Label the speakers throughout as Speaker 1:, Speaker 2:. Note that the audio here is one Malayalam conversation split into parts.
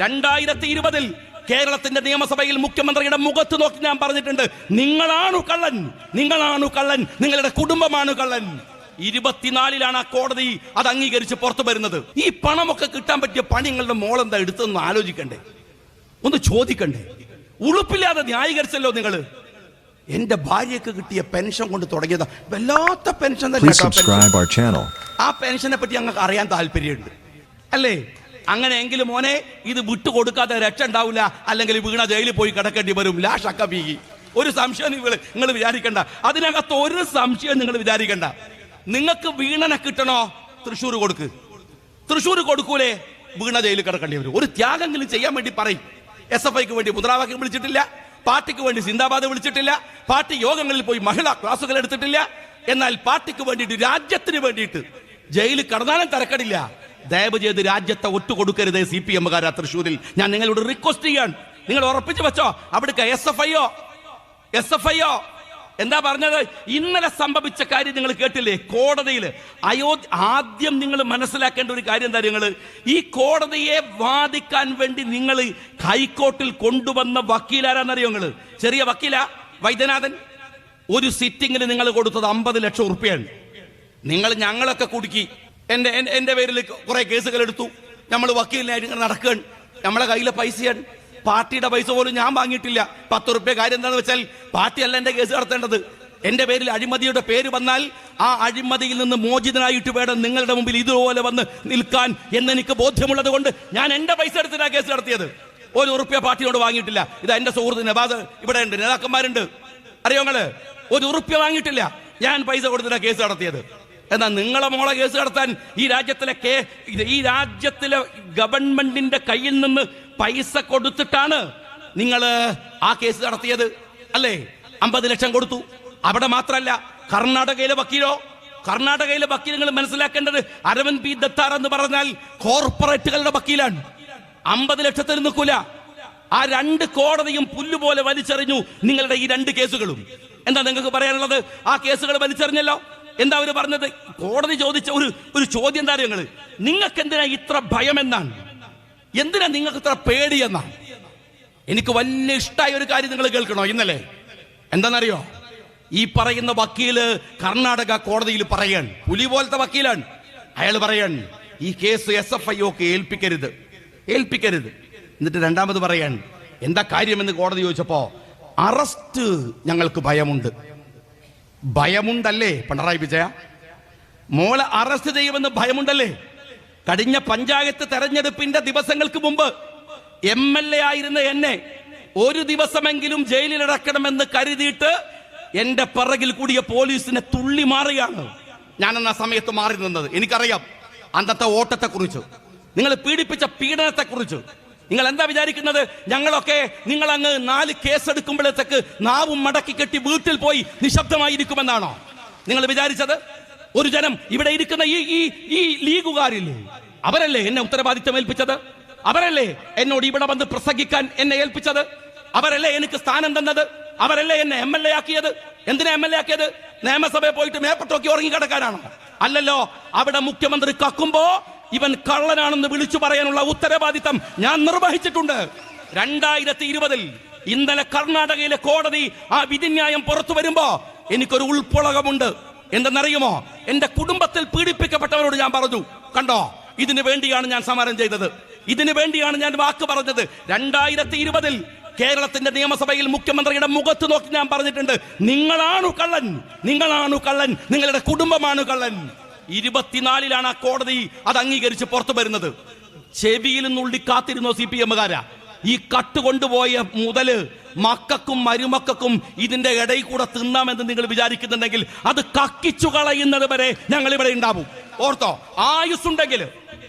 Speaker 1: രണ്ടായിരത്തി ഇരുപതിൽ കേരളത്തിന്റെ നിയമസഭയിൽ മുഖ്യമന്ത്രിയുടെ മുഖത്ത് നോക്കി ഞാൻ പറഞ്ഞിട്ടുണ്ട് നിങ്ങളാണു കള്ളൻ നിങ്ങളാണു കള്ളൻ നിങ്ങളുടെ കുടുംബമാണ് കള്ളൻ. ഇരുപത്തിനാലിലാണ് ആ കോടതി അത് അംഗീകരിച്ച് പുറത്തു വരുന്നത്. ഈ പണമൊക്കെ കിട്ടാൻ പറ്റിയ പണി നിങ്ങളുടെ മോളെന്താ എടുത്തെന്ന് ആലോചിക്കണ്ടേ? ഒന്ന് ചോദിക്കണ്ടേ? ഉളുപ്പില്ലാതെ ന്യായീകരിച്ചല്ലോ നിങ്ങൾ. എന്റെ ഭാര്യക്ക് കിട്ടിയ പെൻഷൻ കൊണ്ട് തുടങ്ങിയതാ. വല്ലാത്ത പെൻഷൻ തന്നെ ആ പെൻഷനെ പറ്റി ഞങ്ങൾക്ക് അറിയാൻ താല്പര്യമുണ്ട്. അല്ലേ? അങ്ങനെയെങ്കിലും മോനെ ഇത് വിട്ടു കൊടുക്കാതെ രക്ഷ ഉണ്ടാവില്ല. അല്ലെങ്കിൽ വീണ ജയിലിൽ പോയി കിടക്കേണ്ടി വരും. ലാഷക്ക വീകി ഒരു സംശയം നിങ്ങൾ നിങ്ങൾ വിചാരിക്കണ്ട. അതിനകത്ത് ഒരു സംശയം നിങ്ങൾ വിചാരിക്കണ്ട. നിങ്ങൾക്ക് വീണനെ കിട്ടണോ? തൃശ്ശൂർ കൊടുക്ക്. തൃശ്ശൂർ കൊടുക്കൂലേ? വീണ ജയിലിൽ കിടക്കേണ്ടി വരും. ഒരു ത്യാഗെങ്കിലും ചെയ്യാൻ വേണ്ടി പറയും. എസ് എഫ് ഐക്ക് വേണ്ടി മുദ്രാവാക്യം വിളിച്ചിട്ടില്ല. പാർട്ടിക്ക് വേണ്ടി സിന്ദാബാദ് വിളിച്ചിട്ടില്ല. പാർട്ടി യോഗങ്ങളിൽ പോയി മഹിളാ ക്ലാസുകൾ എടുത്തിട്ടില്ല. എന്നാൽ പാർട്ടിക്ക് വേണ്ടിയിട്ട് രാജ്യത്തിന് വേണ്ടിയിട്ട് ജയിലിൽ കടന്നാലും തരക്കടില്ല. ദയവ് ചെയ്ത് രാജ്യത്തെ ഒറ്റ കൊടുക്കരുത് സി പി എമ്മുകാരാ തൃശ്ശൂരിൽ. ഞാൻ നിങ്ങളോട് റിക്വസ്റ്റ് ചെയ്യാൻ. നിങ്ങൾ ഉറപ്പിച്ചു വെച്ചോ. അവിടേക്ക് എസ് എഫ് ഐയോ എസ് എഫ് ഐയോ എന്താ പറഞ്ഞത്? ഇന്നലെ സംഭവിച്ച കാര്യം നിങ്ങൾ കേട്ടില്ലേ? കോടതിയിൽ അയോധ്യ ആദ്യം നിങ്ങൾ മനസ്സിലാക്കേണ്ട ഒരു കാര്യം എന്താ നിങ്ങൾ ഈ കോടതിയെ വാദിക്കാൻ വേണ്ടി നിങ്ങൾ ഹൈക്കോർട്ടിൽ കൊണ്ടുവന്ന വക്കീലാരാന്നറിയോ നിങ്ങൾ ചെറിയ വക്കീല? വൈദ്യനാഥൻ? ഒരു സിറ്റിങ്ങിന് നിങ്ങൾ കൊടുത്തത് അമ്പത് ലക്ഷം ഉറുപ്പ്യാണ്. നിങ്ങൾ ഞങ്ങളൊക്കെ കുടുക്കി. എന്റെ എന്റെ- പേരിൽ കുറേ കേസുകൾ എടുത്തു നമ്മൾ വക്കീലിനായിട്ട് ഇങ്ങനെ നടക്കുകയാണ്. നമ്മളെ കയ്യിലെ പൈസയാണ്. പാർട്ടിയുടെ പൈസ പോലും ഞാൻ വാങ്ങിയിട്ടില്ല. പത്ത് റുപ്യ കാര്യം എന്താണെന്ന് വെച്ചാൽ പാർട്ടിയല്ല എന്റെ കേസ് നടത്തേണ്ടത്. എന്റെ പേരിൽ അഴിമതിയുടെ പേര് വന്നാൽ ആ അഴിമതിയിൽ നിന്ന് മോചിതനായിട്ട് വേണം നിങ്ങളുടെ മുമ്പിൽ ഇതുപോലെ വന്ന് നിൽക്കാൻ എന്നെനിക്ക് ബോധ്യമുള്ളത് കൊണ്ട് ഞാൻ എന്റെ പൈസ എടുത്തിട്ടാ കേസ് നടത്തിയത്. ഒരു ഉറുപ്പ്യ പാർട്ടിയോട് വാങ്ങിയിട്ടില്ല. ഇത് എന്റെ സുഹൃത്ത് നവാസ് ഇവിടെ ഉണ്ട് നേതാക്കന്മാരുണ്ട്. അറിയോ ഒരു ഉറുപ്പ്യ വാങ്ങിയിട്ടില്ല. ഞാൻ പൈസ കൊടുത്തിട്ടാ കേസ് നടത്തിയത്. എന്നാൽ നിങ്ങളെ മോളെ കേസ് നടത്താൻ ഈ രാജ്യത്തിലെ കേ ഈ രാജ്യത്തിലെ ഗവൺമെന്റിന്റെ കയ്യിൽ നിന്ന് പൈസ കൊടുത്തിട്ടാണ് നിങ്ങൾ ആ കേസ് നടത്തിയത് അല്ലേ? അമ്പത് ലക്ഷം കൊടുത്തു. അവിടെ മാത്രമല്ല കർണാടകയിലെ വക്കീലോ? കർണാടകയിലെ വക്കീൽ നിങ്ങൾ മനസ്സിലാക്കേണ്ടത് അരവിന്ദ് പി. ദത്താർ എന്ന് പറഞ്ഞാൽ കോർപ്പറേറ്റുകളുടെ വക്കീലാണ്. അമ്പത് ലക്ഷത്തിൽ നിൽക്കൂല. ആ രണ്ട് കോടതിയും പുല്ലുപോലെ വലിച്ചെറിഞ്ഞു നിങ്ങളുടെ ഈ രണ്ട് കേസുകളും. എന്താ നിങ്ങൾക്ക് പറയാനുള്ളത്? ആ കേസുകൾ വലിച്ചെറിഞ്ഞല്ലോ? എന്താ അവർ പറഞ്ഞത്? കോടതി ചോദിച്ച ഒരു ഒരു ചോദ്യം എന്താ നിങ്ങൾ നിങ്ങൾക്ക് എന്തിനാ ഇത്ര ഭയമെന്നാണ്? എന്തിനാ നിങ്ങൾക്ക് ഇത്ര പേടിയെന്നാണ്? എനിക്ക് വലിയ ഇഷ്ടമായ ഒരു കാര്യം നിങ്ങൾ കേൾക്കണോ ഇന്നലെ? എന്താണെന്നറിയോ? ഈ പറയുന്ന വക്കീൽ കർണാടക കോടതിയിൽ പറയാൻ പുലി പോലത്തെ വക്കീലാണ്. അയാൾ പറയാൻ ഈ കേസ് എസ് എഫ് ഐ ഒക്കെ ഏൽപ്പിക്കരുത്. ഏൽപ്പിക്കരുത്. എന്നിട്ട് രണ്ടാമത് പറയാൻ എന്താ കാര്യമെന്ന് കോടതി ചോദിച്ചപ്പോ അറസ്റ്റ് ഞങ്ങൾക്ക് ഭയമുണ്ട്. ഭയമുണ്ടല്ലേ പിണറായി വിജയ? മോളെ അറസ്റ്റ് ചെയ്യുമെന്ന് ഭയമുണ്ടല്ലേ? കഴിഞ്ഞ പഞ്ചായത്ത് തെരഞ്ഞെടുപ്പിന്റെ ദിവസങ്ങൾക്ക് മുമ്പ് എം എൽ എ ആയിരുന്ന എന്നെ ഒരു ദിവസമെങ്കിലും ജയിലിലടക്കണമെന്ന് കരുതിയിട്ട് എന്റെ പിറകിൽ കൂടിയ പോലീസിനെ തുള്ളി മാറുകയാണ്. ഞാൻ ആ സമയത്ത് മാറി നിന്നത്? എനിക്കറിയാം അന്നത്തെ ഓട്ടത്തെ കുറിച്ച് നിങ്ങൾ പീഡിപ്പിച്ച പീഡനത്തെ കുറിച്ച് നിങ്ങൾ എന്താ വിചാരിക്കുന്നത്? ഞങ്ങളൊക്കെ നിങ്ങൾ അങ്ങ് നാല് കേസെടുക്കുമ്പോഴത്തേക്ക് നാവും മടക്കി കെട്ടി വീട്ടിൽ പോയി നിശബ്ദമായിരിക്കുമെന്നാണോ? നിങ്ങൾ വിചാരിച്ചത്? ഒരു ജനം ഇവിടെ ഇരിക്കുന്ന ഈ ഈ ഈ ലീഗുകാരില്ലേ? അവരല്ലേ എന്നെ ഉത്തരവാദിത്തം ഏൽപ്പിച്ചത്? അവരല്ലേ എന്നോട് ഇവിടെ വന്ന് പ്രസംഗിക്കാൻ എന്നെ ഏൽപ്പിച്ചത്? അവരല്ലേ എനിക്ക് സ്ഥാനം തന്നത്? അവരല്ലേ എന്നെ എം എൽ എ ആക്കിയത്? എന്തിനാ എം എൽ എ ആക്കിയത്? നിയമസഭയിൽ പോയിട്ട് മേപ്പട്ടോക്കി ഉറങ്ങി കിടക്കാനാണോ അല്ലല്ലോ അവിടെ മുഖ്യമന്ത്രി കക്കുമ്പോ ഇവൻ കള്ളനാണെന്ന് വിളിച്ചു പറയാനുള്ള ഉത്തരവാദിത്തം ഞാൻ നിർവഹിച്ചിട്ടുണ്ട്. രണ്ടായിരത്തി ഇരുപതിൽ ഇന്നലെ കർണാടകയിലെ കോടതി ആ വിധിന്യായം പുറത്തു വരുമ്പോ എനിക്കൊരു ഉൾപ്പൊളകമുണ്ട് എന്തെന്നറിയുമോ? എന്റെ കുടുംബത്തിൽ പീഡിപ്പിക്കപ്പെട്ടവരോട് ഞാൻ പറഞ്ഞു കണ്ടോ ഇതിനു വേണ്ടിയാണ് ഞാൻ സമരം ചെയ്തത്. ഇതിനു വേണ്ടിയാണ് ഞാൻ വാക്ക് പറഞ്ഞത്. രണ്ടായിരത്തി ഇരുപതിൽ കേരളത്തിന്റെ നിയമസഭയിൽ മുഖ്യമന്ത്രിയുടെ മുഖത്ത് നോക്കി ഞാൻ പറഞ്ഞിട്ടുണ്ട് നിങ്ങളാണു കള്ളൻ നിങ്ങളാണു കള്ളൻ നിങ്ങളുടെ കുടുംബമാണ് കള്ളൻ. ഇരുപത്തിനാലിലാണ് ആ കോടതി അത് അംഗീകരിച്ച് പുറത്തു വരുന്നത്. ചെവിയിൽ നുള്ളി കാത്തിരുന്നോ സി പി എമ്മുകാരാ? ഈ കട്ട് കൊണ്ടുപോയ മുതൽ മക്കൾക്കും മരുമക്കൾക്കും ഇതിന്റെ ഇടയിൽ കൂടെ തിന്നാമെന്ന് നിങ്ങൾ വിചാരിക്കുന്നുണ്ടെങ്കിൽ അത് കക്കിച്ചു കളയുന്നത് വരെ ഞങ്ങൾ ഇവിടെ ഉണ്ടാവും. ഓർത്തോ? ആയുസ് ആയുസ്സുണ്ടെങ്കിൽ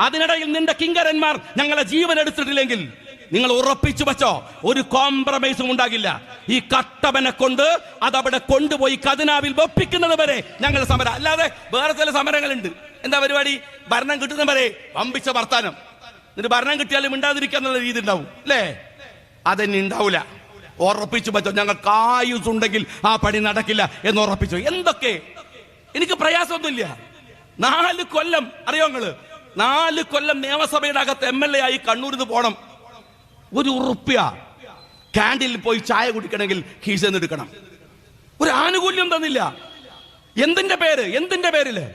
Speaker 1: അതിനിടയിൽ നിന്റെ കിങ്കരന്മാർ ഞങ്ങളെ ജീവൻ എടുത്തിട്ടില്ലെങ്കിൽ നിങ്ങൾ ഉറപ്പിച്ചു വെച്ചോ ഒരു കോംപ്രമൈസും ഉണ്ടാകില്ല. ഈ കട്ടവനെ കൊണ്ട് അതവിടെ കൊണ്ടുപോയി കതിനാവിൽ വെപ്പിക്കുന്നത് വരെ ഞങ്ങൾ സമരം അല്ലാതെ വേറെ ചില സമരങ്ങളുണ്ട്. എന്താ പരിപാടി? ഭരണം കിട്ടുന്ന വരെ വമ്പിച്ച വർത്താനം. എന്നിട്ട് ഭരണം കിട്ടിയാലും മിണ്ടാതിരിക്കുക രീതി ഉണ്ടാവും അല്ലേ? അതെന്നെ ഉണ്ടാവില്ല ഉറപ്പിച്ചു വെച്ചോ ഞങ്ങൾക്ക് ആയുസ് ഉണ്ടെങ്കിൽ ആ പണി നടക്കില്ല എന്ന് ഉറപ്പിച്ചു. എന്തൊക്കെ? എനിക്ക് പ്രയാസമൊന്നുമില്ല. നാല് കൊല്ലം അറിയോ നിങ്ങൾ? നാല് കൊല്ലം നിയമസഭയുടെ അകത്ത് എം എൽ എ ആയി കണ്ണൂരിൽ നിന്ന് പോണം. ഒരു ഉറുപ്പ്യ. ക്യാന്റീനിൽ പോയി ചായ കുടിക്കണമെങ്കിൽ കീശ എടുക്കണം. ഒരു ആനുകൂല്യം തന്നില്ല. എന്തിന്റെ പേര്? എന്തിന്റെ പേരിൽ?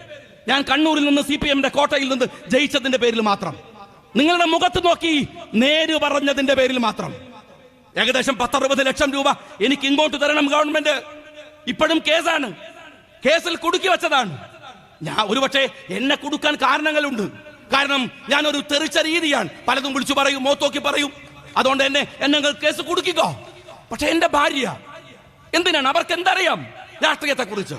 Speaker 1: ഞാൻ കണ്ണൂരിൽ നിന്ന് സി പി എമ്മിന്റെ കോട്ടയിൽ നിന്ന് ജയിച്ചതിന്റെ പേരിൽ മാത്രം. നിങ്ങളുടെ മുഖത്ത് നോക്കി നേര് പറഞ്ഞതിന്റെ പേരിൽ മാത്രം. ഏകദേശം പത്തറുപത് ലക്ഷം രൂപ എനിക്ക് ഇങ്ങോട്ട് തരണം ഗവൺമെന്റ്. ഇപ്പോഴും കേസാണ്. കേസിൽ കുടുക്കി വെച്ചതാണ്. ഞാൻ ഒരുപക്ഷെ എന്നെ കൊടുക്കാൻ കാരണങ്ങളുണ്ട്. കാരണം ഞാൻ ഒരു തെറിച്ച രീതിയാണ്. പലതും വിളിച്ചു പറയും മോത്തോക്കി പറയും. അതുകൊണ്ട് എന്നെ എന്നെ കേസ് കുടുക്കിക്കോ. പക്ഷെ എന്റെ ഭാര്യ എന്തിനാണ്? അവർക്ക് എന്തറിയാം രാഷ്ട്രീയത്തെ കുറിച്ച്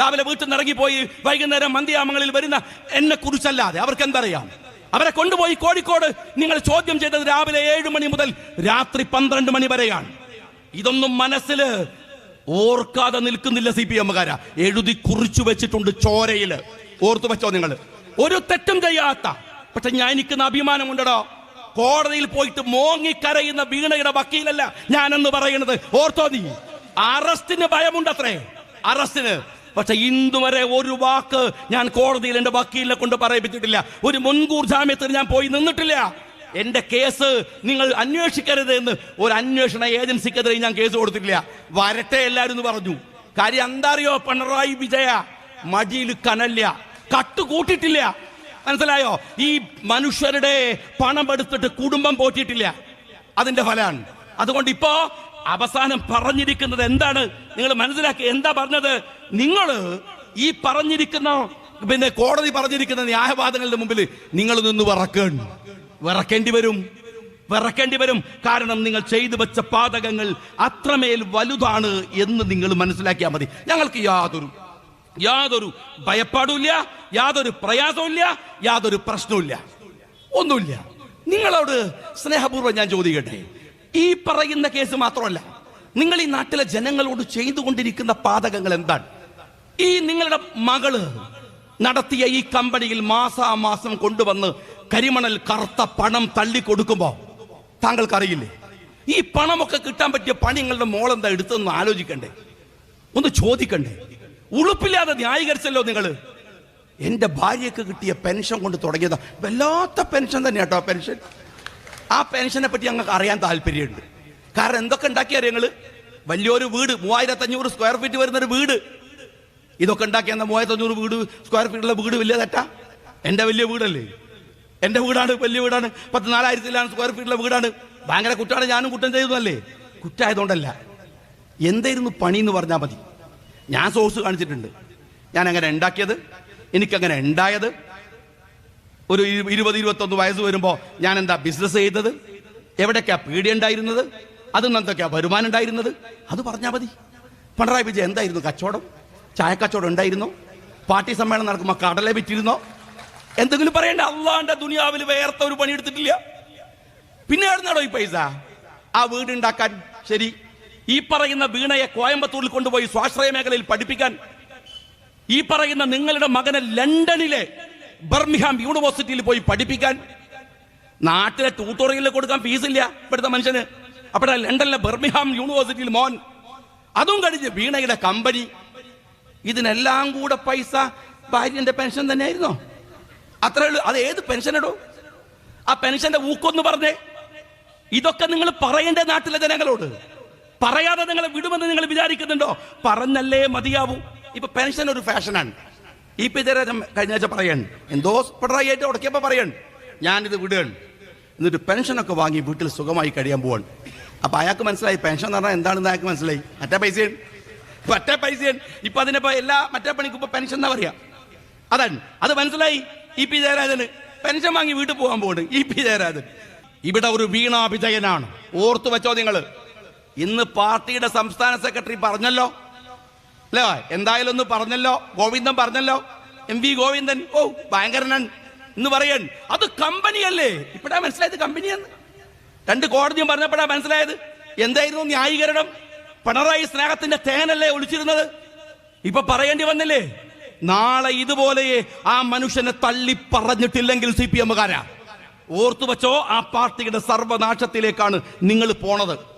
Speaker 1: രാവിലെ വീട്ടിൽ നിന്ന് ഇറങ്ങിപ്പോയി വൈകുന്നേരം മന്ദിയാമങ്ങളിൽ വരുന്ന എന്നെ കുറിച്ചല്ലാതെ അവർക്ക് എന്തറിയാം? അവരെ കൊണ്ടുപോയി കോഴിക്കോട് നിങ്ങൾ ചോദ്യം ചെയ്തത് രാവിലെ ഏഴ് മണി മുതൽ രാത്രി പന്ത്രണ്ട് മണി വരെയാണ്. ഇതൊന്നും മനസ്സിൽ ഓർക്കാതെ നിൽക്കുന്നില്ല സി പി എമ്മുകാര. എഴുതി കുറിച്ചു വെച്ചിട്ടുണ്ട് ചോരയിൽ. ഓർത്തു വെച്ചോ നിങ്ങൾ. ഒരു തെറ്റും ചെയ്യാത്ത. പക്ഷെ ഞാൻ എനിക്കുന്ന അഭിമാനമുണ്ടോ കോടതിയിൽ പോയിട്ട് മോങ്ങിക്കരയുന്ന വീണയുടെ വക്കീലല്ല ഞാനെന്ന് പറയുന്നത്. ഓർത്തോ നീ? അറസ്റ്റിന് ഭയമുണ്ടത്രേ. അറസ്റ്റിന്. പക്ഷെ ഇന്നുവരെ ഒരു വാക്ക് ഞാൻ കോടതിയിൽ എന്റെ വക്കീലിനെ കൊണ്ട് പറയിപ്പിച്ചിട്ടില്ല. ഒരു മുൻകൂർ ജാമ്യത്തിന് ഞാൻ പോയി നിന്നിട്ടില്ല. എന്റെ കേസ് നിങ്ങൾ അന്വേഷിക്കരുത് എന്ന് ഒരു അന്വേഷണ ഏജൻസിക്കെതിരെ ഞാൻ കേസ് കൊടുത്തിട്ടില്ല. വരട്ടെ എല്ലാവരും എന്ന് പറഞ്ഞു. കാര്യം എന്താ അറിയോ പിണറായി വിജയ? മടിയിൽ കനല്ല. കട്ട് കൂട്ടിയിട്ടില്ല മനസ്സിലായോ? ഈ മനുഷ്യരുടെ പണം എടുത്തിട്ട് കുടുംബം പോറ്റിയിട്ടില്ല. അതിന്റെ ഫലമാണ്. അതുകൊണ്ട് ഇപ്പോ അവസാനം പറഞ്ഞിരിക്കുന്നത് എന്താണ്? നിങ്ങൾ മനസ്സിലാക്കി എന്താ പറഞ്ഞത്? നിങ്ങൾ ഈ പറഞ്ഞിരിക്കുന്ന പിന്നെ കോടതി പറഞ്ഞിരിക്കുന്ന ന്യായവാദങ്ങളുടെ മുമ്പിൽ നിങ്ങൾ നിന്ന് വിറക്കണം. വിറക്കേണ്ടി വരും. വിറക്കേണ്ടി വരും. കാരണം നിങ്ങൾ ചെയ്തു വെച്ച പാതകങ്ങൾ അത്രമേൽ വലുതാണ് എന്ന് നിങ്ങൾ മനസ്സിലാക്കിയാൽ മതി. ഞങ്ങൾക്ക് യാതൊരു യാതൊരു ഭയപ്പാടുമില്ല യാതൊരു പ്രയാസമില്ല യാതൊരു പ്രശ്നവുമില്ല. ഒന്നുമില്ല. നിങ്ങളോട് സ്നേഹപൂർവം ഞാൻ ചോദിക്കട്ടെ? ഈ പറയുന്ന കേസ് മാത്രമല്ല നിങ്ങൾ ഈ നാട്ടിലെ ജനങ്ങളോട് ചെയ്തുകൊണ്ടിരിക്കുന്ന പാതകങ്ങൾ എന്താണ്? ഈ നിങ്ങളുടെ മകൾ നടത്തിയ ഈ കമ്പനിയിൽ മാസാമാസം കൊണ്ടുവന്ന് കരിമണൽ കറുത്ത പണം തള്ളി തള്ളിക്കൊടുക്കുമ്പോ താങ്കൾക്കറിയില്ലേ? ഈ പണമൊക്കെ കിട്ടാൻ പറ്റിയ പണി നിങ്ങളുടെ മോളെന്താ എടുത്തതെന്ന് ആലോചിക്കണ്ടേ? ഒന്ന് ചോദിക്കണ്ടേ? ഉളുപ്പില്ലാതെ ന്യായീകരിച്ചല്ലോ നിങ്ങൾ എന്റെ ഭാര്യയ്ക്ക് കിട്ടിയ പെൻഷൻ കൊണ്ട് തുടങ്ങിയതാ. വല്ലാത്ത പെൻഷൻ തന്നെ കേട്ടോ പെൻഷൻ. ആ പെൻഷനെ പറ്റി ഞങ്ങൾക്ക് അറിയാൻ താല്പര്യമുണ്ട്. കാരണം എന്തൊക്കെ ഉണ്ടാക്കിയ ഞങ്ങൾ വലിയൊരു വീട് മൂവായിരത്തി അഞ്ഞൂറ് സ്ക്വയർ ഫീറ്റ് വരുന്നൊരു വീട്. ഇതൊക്കെ ഉണ്ടാക്കിയ മൂവായിരത്തി അഞ്ഞൂറ് വീട് സ്ക്വയർ ഫീറ്റുള്ള വീട് വലിയ തെറ്റാ? എന്റെ വലിയ വീടല്ലേ? എന്റെ വീടാണ് വലിയ വീടാണ്. പത്ത് നാലായിരത്തിലാണ് സ്ക്വയർ ഫീറ്റുള്ള വീടാണ്. ഭയങ്കര കുറ്റമാണ് ഞാനും കുറ്റം ചെയ്തതല്ലേ? കുറ്റായതുകൊണ്ടല്ല. എന്തായിരുന്നു പണി എന്ന് പറഞ്ഞാൽ മതി. ഞാൻ സോഴ്സ് കാണിച്ചിട്ടുണ്ട്. ഞാൻ അങ്ങനെ ഉണ്ടാക്കിയത് എനിക്കങ്ങനെ ഉണ്ടായത്. ഒരു ഇരു- ഇരുപത് ഇരുപത്തൊന്ന് വയസ്സ് വരുമ്പോൾ ഞാൻ എന്താ ബിസിനസ് ചെയ്തത്? എവിടേക്കാ പീടി ഉണ്ടായിരുന്നത്? നിന്ന് എന്തൊക്കെയാ വരുമാനം ഉണ്ടായിരുന്നത്? അത് പറഞ്ഞാൽ മതി. പിണറായി വിജയൻ എന്തായിരുന്നു? കച്ചവടം? ചായക്കച്ചവടം ഉണ്ടായിരുന്നോ? പാർട്ടി സമ്മേളനം നടക്കുമ്പോൾ കടല വിറ്റിരുന്നോ? എന്തെങ്കിലും പറയണ്ട. അള്ളാന്റെ ദുനിയാവിൽ വേർത്ത ഒരു പണി എടുത്തിട്ടില്ല. പിന്നെ എവിടുന്നാടോ ഈ പൈസ? ആ വീട് ഉണ്ടാക്കാൻ ശരി ഈ പറയുന്ന വീണയെ കോയമ്പത്തൂരിൽ കൊണ്ടുപോയി സ്വാശ്രയ മേഖലയിൽ പഠിപ്പിക്കാൻ ഈ പറയുന്ന നിങ്ങളുടെ മകനെ ലണ്ടനിലെ ബർമിഹാം യൂണിവേഴ്സിറ്റിയിൽ പോയി പഠിപ്പിക്കാൻ നാട്ടിലെ ട്യൂട്ടോറിയലിൽ കൊടുക്കാൻ ഫീസില്ല ഇവിടുത്തെ മനുഷ്യന്. അപ്പോഴാ ലണ്ടനിലെ ബർമിഹാം യൂണിവേഴ്സിറ്റിയിൽ മോൻ. അതും കഴിഞ്ഞ് വീണയുടെ കമ്പനി. ഇതിനെല്ലാം കൂടെ പൈസ ഭാര്യന്റെ പെൻഷൻ തന്നെയായിരുന്നോ? അത്രേ ഉള്ളൂ. അത് ഏത് പെൻഷൻ ഇടോ ആ പെൻഷന്റെ ഊക്കൊന്ന് പറഞ്ഞേ. ഇതൊക്കെ നിങ്ങൾ പറയേണ്ട നാട്ടിലെ ജനങ്ങളോട്? പറയാതെ നിങ്ങളെ വിടുമെന്ന് നിങ്ങൾ വിചാരിക്കുന്നുണ്ടോ? പറഞ്ഞല്ലേ മതിയാവൂ. ഇപ്പൊ പെൻഷൻ ഒരു ഫാഷനാണ് ഈ ജയരാജൻ കഴിഞ്ഞ ആഴ്ച പറയാണ്. എന്തോ പിണറായി ആയിട്ട് ഉടക്കിയപ്പോ പറയാണ്. ഞാനിത് വിടുകയാണ്. എന്നിട്ട് പെൻഷനൊക്കെ വാങ്ങി വീട്ടിൽ സുഖമായി കഴിയാൻ പോവാണ്. അപ്പൊ അയാൾക്ക് മനസ്സിലായി. പെൻഷൻ എന്ന് പറഞ്ഞാൽ എന്താണെന്ന് അയാൾക്ക് മനസ്സിലായി. മറ്റേ പൈസയാണ്. മറ്റേ പൈസയാണ്. ഇപ്പൊ അതിനിപ്പോ എല്ലാ മറ്റേ പണിക്കും ഇപ്പൊ പെൻഷൻ എന്നാ പറയാ? അതാണ്. അത് മനസ്സിലായി? ഇ പി ജയരാജന് പെൻഷൻ വാങ്ങി വീട്ടിൽ പോകാൻ പോവാണ്. ഇ പി ജയരാജൻ ഇവിടെ ഒരു വീണാഭിജയനാണ് ഓർത്തു വെച്ചോ നിങ്ങൾ. ഇന്ന് പാർട്ടിയുടെ സംസ്ഥാന സെക്രട്ടറി പറഞ്ഞല്ലോ? അല്ലേ? എന്തായാലും ഒന്ന് പറഞ്ഞല്ലോ? ഗോവിന്ദൻ പറഞ്ഞല്ലോ? M V Govindan. ഓ ഭയങ്കരനാണ് എന്ന് പറയണ് അത് കമ്പനിയല്ലേ? ഇപ്പഴാ മനസ്സിലായത് കമ്പനിയെന്ന്? രണ്ട് കോടതിയും പറഞ്ഞപ്പോഴാ മനസ്സിലായത്. എന്തായിരുന്നു ന്യായീകരണം? പിണറായി സ്നേഹത്തിന്റെ തേനല്ലേ ഒളിച്ചിരുന്നത്? ഇപ്പൊ പറയേണ്ടി വന്നില്ലേ? നാളെ ഇതുപോലെ ആ മനുഷ്യനെ തള്ളി പറഞ്ഞിട്ടില്ലെങ്കിൽ സി പി എമ്മുകാരാ. ഓർത്തു വെച്ചോ ആ പാർട്ടിയുടെ സർവനാശത്തിലേക്കാണ് നിങ്ങൾ പോണത്.